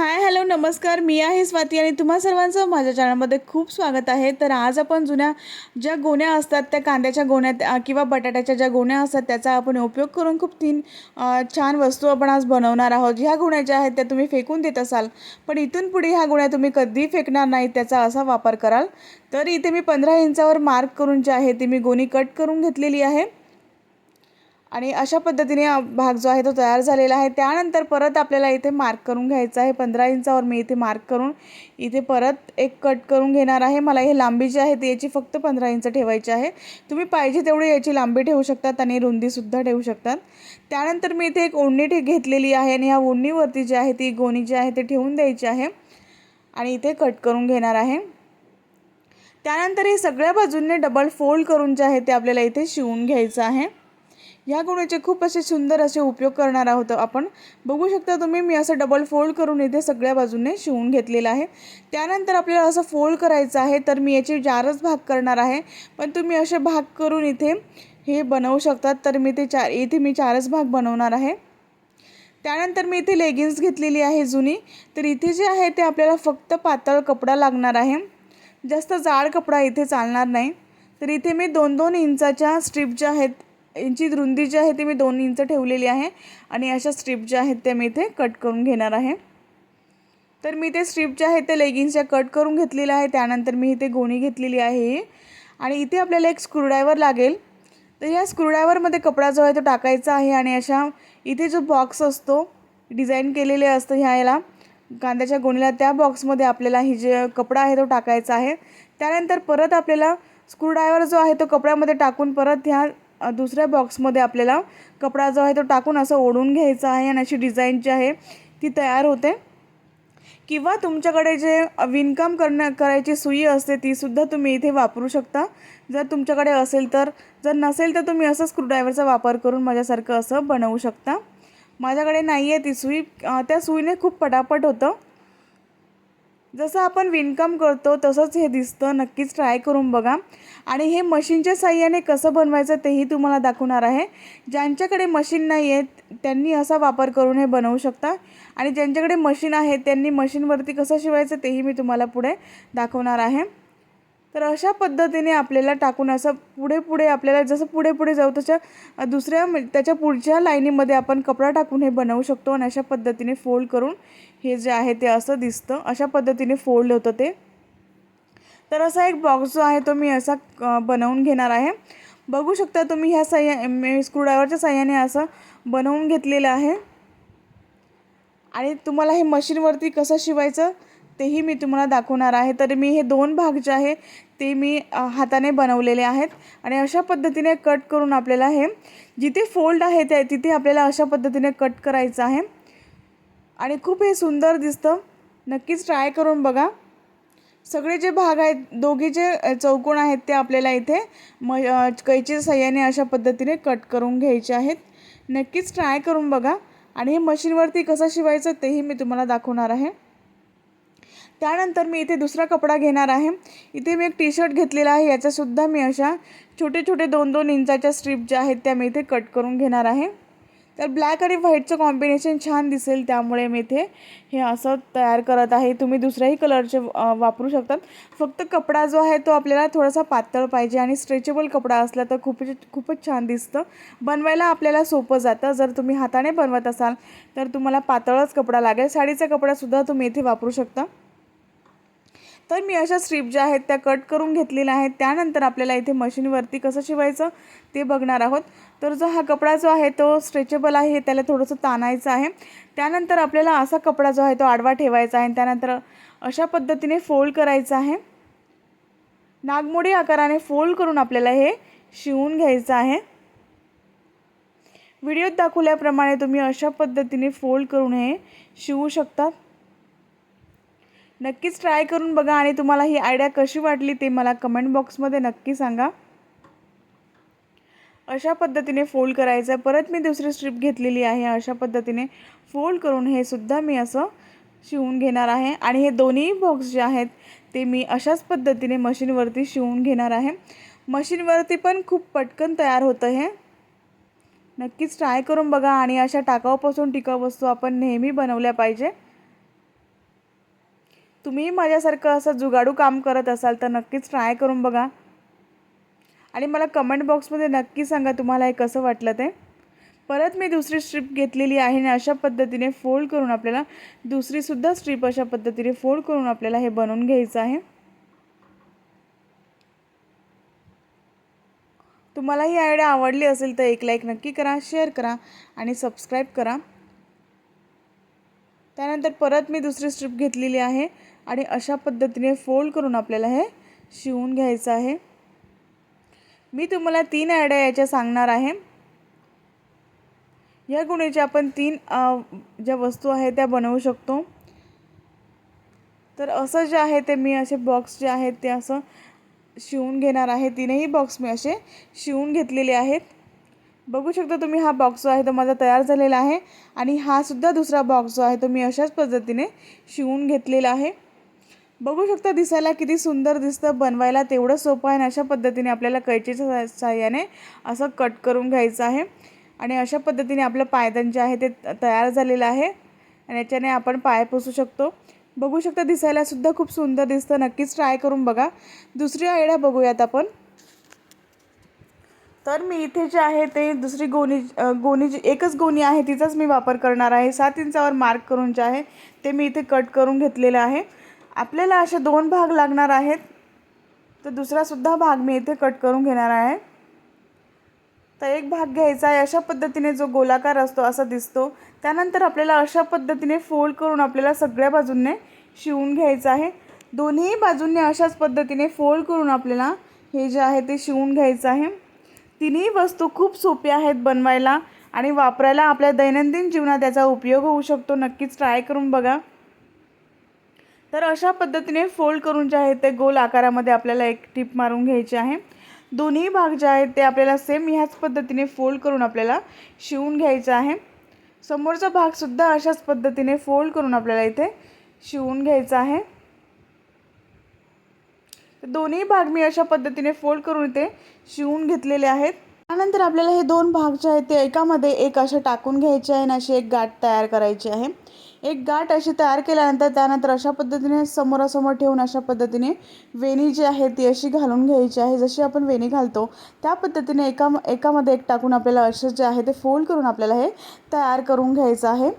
Hi hello नमस्कार. मी आहे स्वाती आणि तुम्हा सर्वांचं माझ्या चॅनलमध्ये खूप स्वागत आहे. तर आज आपण जुन्या ज्या गोण्या असतात त्या कांद्याच्या गोण्यात किंवा बटाट्याच्या ज्या गोण्या असतात त्याचा आपण उपयोग करून खूप तीन छान वस्तू आपण आज बनवणार आहोत. ह्या गोण्या ज्या आहेत त्या तुम्ही फेकून देत असाल पण इथून पुढे ह्या गोण्या तुम्ही कधीही फेकणार नाही त्याचा असा वापर कराल. तर इथे मी पंधरा इंचावर मार्क करून जे आहे ती मी गोणी कट करून घेतलेली आहे. आणि अशा पद्धतीने भाग जो आहे तो तयार झालेला आहे. त्यानंतर परत आपल्याला इथे मार्क करून घ्यायचा आहे. पंधरा इंचावर मी इथे मार्क करून इथे परत एक कट करून घेणार आहे. मला हे लांबी जी आहे ती याची फक्त पंधरा इंच ठेवायची आहे. तुम्ही पाहिजे तेवढी याची लांबी ठेवू शकतात आणि रुंदीसुद्धा ठेवू शकतात. त्यानंतर मी इथे एक ओढणी ठे घेतलेली आहे आणि ह्या ओढणीवरती जी आहे ती गोणी जी आहे ती ठेवून द्यायची आहे. आणि इथे कट करून घेणार आहे. त्यानंतर हे सगळ्या बाजूंनी डबल फोल्ड करून जे आहे ते आपल्याला इथे शिवून घ्यायचं आहे. ह्या गोण्याचे खूप असे सुंदर असे उपयोग करणार आहोत. आपण बघू शकता तुम्ही मी असं डबल फोल्ड करून इथे सगळ्या बाजूने शिवून घेतलेलं आहे. त्यानंतर आपल्याला असं फोल्ड करायचं आहे तर मी याचे चारच भाग करणार आहे. पण तुम्ही असे भाग करून इथे हे बनवू शकतात. तर मी ते चार इथे मी चारच भाग बनवणार आहे. त्यानंतर मी इथे लेगिन्स घेतलेली आहे जुनी. तर इथे जे आहे ते आपल्याला फक्त पातळ कपडा लागणार आहे. जास्त जाड कपडा इथे चालणार नाही. तर इथे मी दोन दोन इंचाच्या स्ट्रीप ज्या आहेत यांची रुंदी जी आहे ती मी दोन इंच ठेवलेली आहे आणि अशा स्ट्रीप ज्या आहेत त्या मी इथे कट करून घेणार आहे. तर मी ते स्ट्रीप ज्या आहेत त्या लेगिन्सच्या कट करून घेतलेल्या आहे त्यानंतर मी इथे गोणी घेतलेली आहे. आणि इथे आपल्याला एक स्क्रूड्रायव्हर लागेल. तर या स्क्रूड्रायव्हरमध्ये कपडा जो आहे तो टाकायचा आहे आणि अशा इथे जो बॉक्स असतो डिझाईन केलेले असतं ह्या याला कांद्याच्या गोणीला त्या बॉक्समध्ये आपल्याला ही जे कपडा आहे तो टाकायचा आहे. त्यानंतर परत आपल्याला स्क्रूड्रायव्हर जो आहे तो कपड्यामध्ये टाकून परत ह्या दुसऱ्या बॉक्समध्ये आपल्याला कपडा जो आहे तो टाकून असं ओढून घ्यायचा आहे आणि अशी डिझाईन जी आहे ती तयार होते. किंवा तुमच्याकडे जे विणकाम करण्या करायची सुई असते तीसुद्धा तुम्ही इथे वापरू शकता. जर तुमच्याकडे असेल तर जर नसेल तर तुम्ही असं स्क्रूड्रायव्हरचा वापर करून माझ्यासारखं असं बनवू शकता. माझ्याकडे नाही आहे ती सुई. त्या सुईने खूप पटापट होतं. जसं आपण विणकाम करतो तसंच हे दिसतं. नक्कीच ट्राय करून बघा. आणि हे मशीनच्या साह्याने कसं बनवायचं तेही तुम्हाला दाखवणार आहे. ज्यांच्याकडे मशीन नाही आहे त्यांनी असा वापर करून हे बनवू शकता. आणि ज्यांच्याकडे मशीन आहे त्यांनी मशीनवरती कसं शिवायचं तेही मी तुम्हाला पुढे दाखवणार आहे. तर अशा पद्धतीने आपल्याला टाकून असं पुढे पुढे आपल्याला जसं पुढे पुढे जाऊ तशा दुसऱ्या त्याच्या पुढच्या लाईनीमध्ये आपण कपडा टाकून हे बनवू शकतो आणि अशा पद्धतीने फोल्ड करून हे जे आहे ते असं दिसतं. अशा पद्धतीने फोल्ड होतं ते. तर असा एक बॉक्स जो आहे तो मी असा बनवून घेणार आहे. बघू शकता तुम्ही ह्या सह्या मी स्क्रूड्रायव्हरच्या सहाय्याने असं बनवून घेतलेलं आहे. आणि तुम्हाला हे मशीनवरती कसं शिवायचं? तेही मी तुम्हाला दाखवणार आहे. तर मी हे दोन भाग जे आहे ते मी हाताने बनवलेले आहेत. आणि अशा पद्धतीने कट करून आपल्याला हे जिथे फोल्ड आहे त्या तिथे आपल्याला अशा पद्धतीने कट करायचं आहे. आणि खूप हे सुंदर दिसतं. नक्कीच ट्राय करून बघा. सगळे जे भाग आहेत दोघे जे चौकोन आहेत ते आपल्याला इथे म कैची सहाय्याने अशा पद्धतीने कट करून घ्यायचे आहेत. नक्कीच ट्राय करून बघा. आणि हे मशीनवरती कसं शिवायचं तेही मी तुम्हाला दाखवणार आहे. त्यानंतर मी इथे दुसरा कपडा घेणार आहे. इथे मी एक टी शर्ट घेतलेला आहे. याच्यासुद्धा मी अशा छोटे छोटे दोन दोन इंचाच्या स्ट्रीप ज्या आहेत त्या मी इथे कट करून घेणार आहे. तर ब्लॅक आणि व्हाईटचं कॉम्बिनेशन छान दिसेल. त्यामुळे मी इथे हे असं तयार करत आहे. तुम्ही दुसऱ्याही कलरचे वापरू शकतात. फक्त कपडा जो आहे तो आपल्याला थोडासा पातळ पाहिजे आणि स्ट्रेचेबल कपडा असला तर खूपच खूपच छान दिसतं. बनवायला आपल्याला सोपं जातं. जर तुम्ही हाताने बनवत असाल तर तुम्हाला पातळच कपडा लागेल. साडीचा कपडासुद्धा तुम्ही इथे वापरू शकता. तर मी अशा स्ट्रीप ज्या आहेत त्या कट करून घेतलेल्या आहेत. त्यानंतर आपल्याला इथे मशीनवरती कसं शिवायचं ते बघणार आहोत. तर जो हा कपडा जो आहे तो स्ट्रेचेबल आहे हे त्याला थोडंसं ताणायचं आहे. त्यानंतर आपल्याला असा कपडा जो आहे तो आडवा ठेवायचा आहे. त्यानंतर अशा पद्धतीने फोल्ड करायचा आहे. नागमोडी आकाराने फोल्ड करून आपल्याला हे शिवून घ्यायचं आहे. व्हिडिओत दाखवल्याप्रमाणे तुम्ही अशा पद्धतीने फोल्ड करून हे शिवू शकतात नक्कीच ट्राय करून बघा आणि तुम्हाला ही आयडिया कशी वाटली ते मला कमेंट बॉक्समध्ये नक्की सांगा. अशा पद्धतीने फोल्ड करायचं. आहे परत मी दुसरी स्ट्रीप घेतलेली आहे. अशा पद्धतीने फोल्ड करून हे सुद्धा मी असं शिवून घेणार आहे. आणि हे दोन्ही बॉक्स जे आहेत ते मी अशाच पद्धतीने मशीनवरती शिवून घेणार आहे. मशीनवरती पण खूप पटकन तयार होतं हे. नक्कीच ट्राय करून बघा आणि अशा टाकाऊपासून टिकाऊ वस्तू आपण नेहमी बनवल्या पाहिजे. तुम्ही माझ्यासारखं असं जुगाडू काम करत असाल तर नक्कीच ट्राय करून बघा. आणि मला कमेंट बॉक्समध्ये नक्की सांगा तुम्हाला हे कसं वाटलं ते. परत मी दुसरी स्ट्रीप घेतलेली आहे आणि अशा पद्धतीने फोल्ड करून आपल्याला दुसरीसुद्धा स्ट्रीप अशा पद्धतीने फोल्ड करून आपल्याला हे बनवून घ्यायचं आहे. तुम्हाला ही आयडिया आवडली असेल तर एक लाईक नक्की करा शेअर करा आणि सबस्क्राईब करा. त्यानंतर परत मी दुसरी स्ट्रीप घेतलेली आहे आणि अशा पद्धतीने फोल्ड करून आपल्याला हे शिवून घ्यायचं आहे. मी तुम्हाला तीन आयड्या याच्या सांगणार आहे. या गुणीच्या आपण तीन ज्या वस्तू आहेत त्या बनवू शकतो. तर असं जे आहे ते मी असे बॉक्स जे आहेत ते असं शिवून घेणार आहे. तीनही बॉक्स मी असे शिवून घेतलेले आहेत. बघू शकता तुम्ही हा बॉक्स जो आहे तो माझा तयार झालेला आहे. आणि हा सुद्धा दुसरा बॉक्स जो आहे तो मी अशाच पद्धतीने शिवून घेतलेला आहे. बघू शकता दिसायला किती सुंदर दिसतं. बनवायला तेवढं सोपं आहे आणि अशा पद्धतीने आपल्याला कैचीच्या साह्याने असं कट करून घ्यायचं आहे. आणि अशा पद्धतीने आपलं पायदान जे आहे ते तयार झालेलं आहे. आणि याच्याने आपण पाय पुसू शकतो. बघू शकता दिसायला सुद्धा खूप सुंदर दिसतं. नक्कीच ट्राय करून बघा. दुसरी आयडिया बघूयात आपण. तर मी इथे जे आहे ते दुसरी गोणी गोणी जी एकच गोणी आहे तिचाच मी वापर करणार आहे. सात इंचावर मार्क करून जे आहे ते मी इथे कट करून घेतलेलं आहे. आपल्याला असे दोन भाग लागणार आहेत. तर दुसरासुद्धा भाग मी इथे कट करून घेणार आहे. तर एक भाग घ्यायचा आहे. अशा पद्धतीने जो गोलाकार असतो असा दिसतो. त्यानंतर आपल्याला अशा पद्धतीने फोल्ड करून आपल्याला सगळ्या बाजूंनी शिवून घ्यायचं आहे. दोन्ही बाजूंनी अशाच पद्धतीने फोल्ड करून आपल्याला हे जे आहे ते शिवून घ्यायचं आहे. तिन्ही वस्तू खूप सोप्या आहेत बनवायला आणि वापरायला आपल्या दैनंदिन जीवनात त्याचा उपयोग होऊ शकतो. नक्कीच ट्राय करून बघा. तर अशा पद्धतीने फोल्ड करून जे आहे ते गोल आकारामध्ये आपल्याला एक टिप मारून घ्यायची आहे. दोन्ही भाग जे आहेत ते आपल्याला सेम ह्याच पद्धतीने फोल्ड करून आपल्याला शिवून घ्यायचं आहे. समोरचा भागसुद्धा अशाच पद्धतीने फोल्ड करून आपल्याला इथे शिवून घ्यायचा आहे. दोन्ही भाग मी अशा पद्धतीने फोल्ड करून इथे शिवून घेतलेले आहेत. त्यानंतर आपल्याला हे दोन भाग जे आहेत ते एकामध्ये एक असे टाकून घ्यायचे आहे आणि अशी एक गाठ तयार करायची आहे. एक गाठ अशी तयार केल्यानंतर त्यानंतर अशा पद्धतीने समोरासमोर ठेवून अशा पद्धतीने वेणी जी आहे ती अशी घालून घ्यायची आहे. जशी आपण वेणी घालतो त्या पद्धतीने एका एकामध्ये एक टाकून आपल्याला असे जे आहे ते फोल्ड करून आपल्याला हे तयार करून घ्यायचं आहे.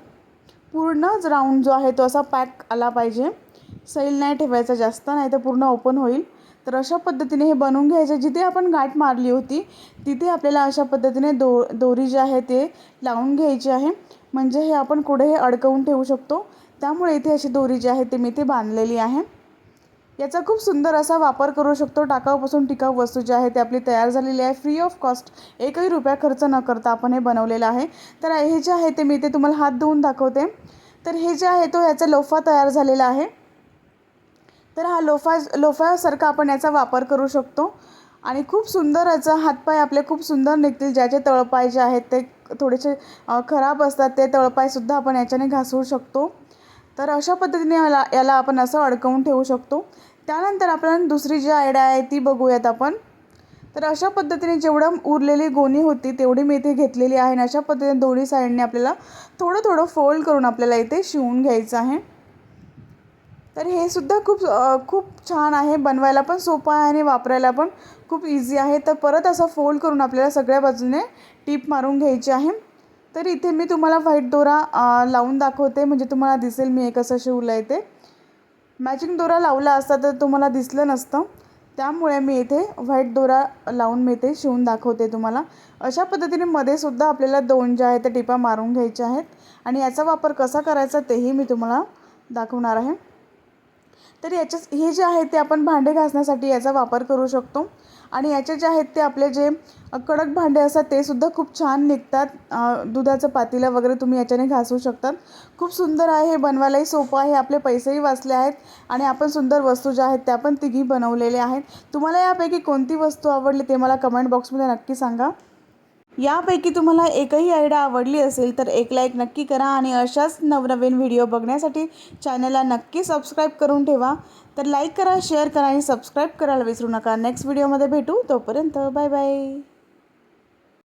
पूर्णच राऊंड जो आहे तो असा पॅक आला पाहिजे. सैल नाही ठेवायचा जास्त नाही तर पूर्ण ओपन होईल. तर अशा पद्धतीने हे बनवून घ्यायचं. जिथे आपण गाठ मारली होती तिथे आपल्याला अशा पद्धतीने दो दोरी जी आहे ते लावून घ्यायची आहे. म्हणजे हे आपण कुठे हे अडकवून ठेवू शकतो. त्यामुळे इथे अशी दोरी जी आहे ते मी ते बांधलेली आहे. याचा खूप सुंदर असा वापर करू शकतो. टाकाऊपासून टिकाऊ वस्तू जी आहे ती आपली तयार झालेली आहे. फ्री ऑफ कॉस्ट एकही रुपया खर्च न करता आपण हे बनवलेलं आहे. तर हे जे आहे ते मी ते तुम्हाला हात धुवून दाखवते. तर हे जे आहे तो याचा लोफा तयार झालेला आहे. तर हा लोफा लोफासारखा आपण याचा वापर करू शकतो. आणि खूप सुंदर याचा हातपाय आपले खूप सुंदर निघतील. ज्याचे तळपाय जे आहेत ते थोडेसे खराब असतात ते तळपायसुद्धा आपण याच्याने घासू शकतो. तर अशा पद्धतीने याला याला आपण असं अडकवून ठेवू शकतो. त्यानंतर आपण दुसरी जी आयडिया आहे ती बघूयात आपण. तर अशा पद्धतीने जेवढं उरलेली गोणी होती तेवढी मी इथे घेतलेली आहे. आणि अशा पद्धतीने दोन्ही साईडने आपल्याला थोडं थोडं फोल्ड करून आपल्याला इथे शिवून घ्यायचं आहे. तर हे सुद्धा खूप खूप छान आहे. बनवायला पण सोपं आहे आणि वापरायला पण खूप इझी आहे. तर परत असं फोल्ड करून आपल्याला सगळ्या बाजूने टीप मारून घ्यायची आहे. तर इथे मी तुम्हाला व्हाईट दोरा लावून दाखवते. म्हणजे तुम्हाला दिसेल मी हे कसं शिवलं आहे ते. मॅचिंग दोरा लावला असता तर तुम्हाला दिसलं नसतं. त्यामुळे मी इथे व्हाईट दोरा लावून मी इथे शिवून दाखवते तुम्हाला. अशा पद्धतीने मध्ये सुद्धा आपल्याला दोन ज्या आहेत त्या टिपा मारून घ्यायच्या आहेत. आणि याचा वापर कसा करायचा तेही मी तुम्हाला दाखवणार आहे. तर याच्याच हे जे आहे ते आपण भांडे घासण्यासाठी याचा वापर करू शकतो. आणि याचे जे आहेत ते आपले जे कडक भांडे असतात ते सुद्धा खूप छान निघतात. दुधाचं पातीला वगैरे तुम्ही याच्याने घासू शकतात. खूप सुंदर आहे हे बनवायलाही सोपं आहे आपले पैसेही वाचले आहेत. आणि आपण सुंदर वस्तू ज्या आहेत त्या पण तिघी बनवलेल्या आहेत. तुम्हाला यापैकी कोणती वस्तू आवडली ते मला कमेंट बॉक्समध्ये नक्की सांगा. यापैकी तुम्हाला एकही आयडिया आवडली असेल तर एक लाईक नक्की करा आणि अशाच नवनवीन व्हिडिओ बघण्यासाठी चॅनलला नक्की सबस्क्राईब करून ठेवा. तर लाईक करा शेअर करा आणि सबस्क्राईब करायला विसरू नका. नेक्स्ट व्हिडिओमध्ये भेटू. तोपर्यंत बाय बाय